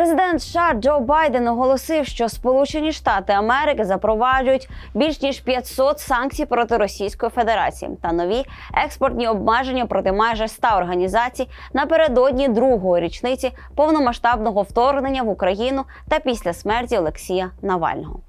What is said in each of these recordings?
Президент США Джо Байден оголосив, що Сполучені Штати Америки запроваджують більш ніж 500 санкцій проти Російської Федерації та нові експортні обмеження проти майже 100 організацій напередодні другої річниці повномасштабного вторгнення в Україну та після смерті Олексія Навального.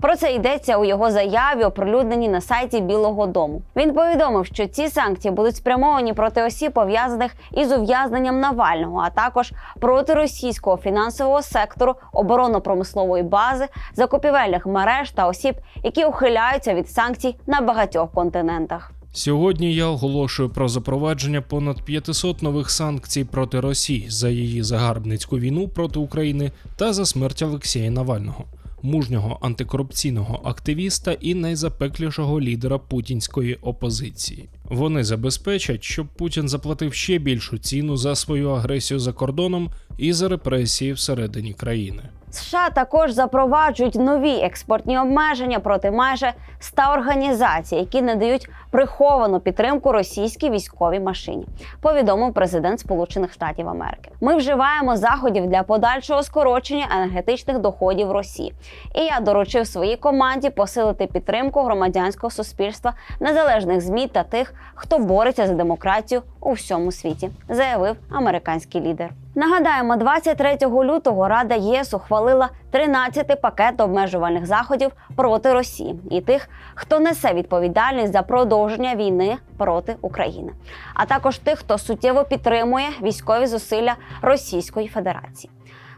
Про це йдеться у його заяві, оприлюдненій на сайті Білого Дому. Він повідомив, що ці санкції будуть спрямовані проти осіб, пов'язаних із ув'язненням Навального, а також проти російського фінансового сектору, оборонно-промислової бази, закупівельних мереж та осіб, які ухиляються від санкцій на багатьох континентах. Сьогодні я оголошую про запровадження понад 500 нових санкцій проти Росії за її загарбницьку війну проти України та за смерть Олексія Навального, мужнього антикорупційного активіста і найзапеклішого лідера путінської опозиції. Вони забезпечать, щоб Путін заплатив ще більшу ціну за свою агресію за кордоном і за репресії всередині країни. США також запроваджують нові експортні обмеження проти майже 100 організацій, які надають приховану підтримку російській військовій машині. Повідомив президент Сполучених Штатів Америки. Ми вживаємо заходів для подальшого скорочення енергетичних доходів Росії. І я доручив своїй команді посилити підтримку громадянського суспільства, незалежних змі та тих, хто бореться за демократію у всьому світі, заявив американський лідер. Нагадаємо, 23 лютого Рада ЄС ухвалила 13-й пакет обмежувальних заходів проти Росії і тих, хто несе відповідальність за продовження війни проти України, а також тих, хто суттєво підтримує військові зусилля Російської Федерації.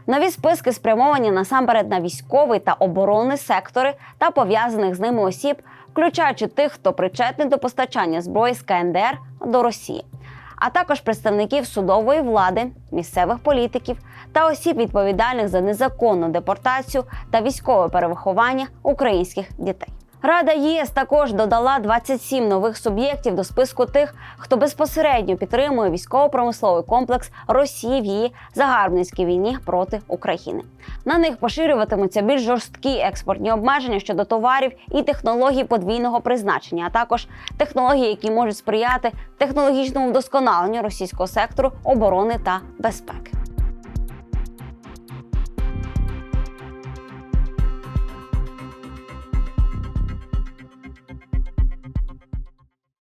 Нові списки спрямовані насамперед на військовий та оборонний сектори та пов'язаних з ними осіб, включаючи тих, хто причетний до постачання зброї з КНДР до Росії а також представників судової влади, місцевих політиків та осіб, відповідальних за незаконну депортацію та військове перевиховання українських дітей. Рада ЄС також додала 27 нових суб'єктів до списку тих, хто безпосередньо підтримує військово-промисловий комплекс Росії в її загарбницькій війні проти України. На них поширюватимуться більш жорсткі експортні обмеження щодо товарів і технологій подвійного призначення, а також технології, які можуть сприяти технологічному вдосконаленню російського сектору оборони та безпеки.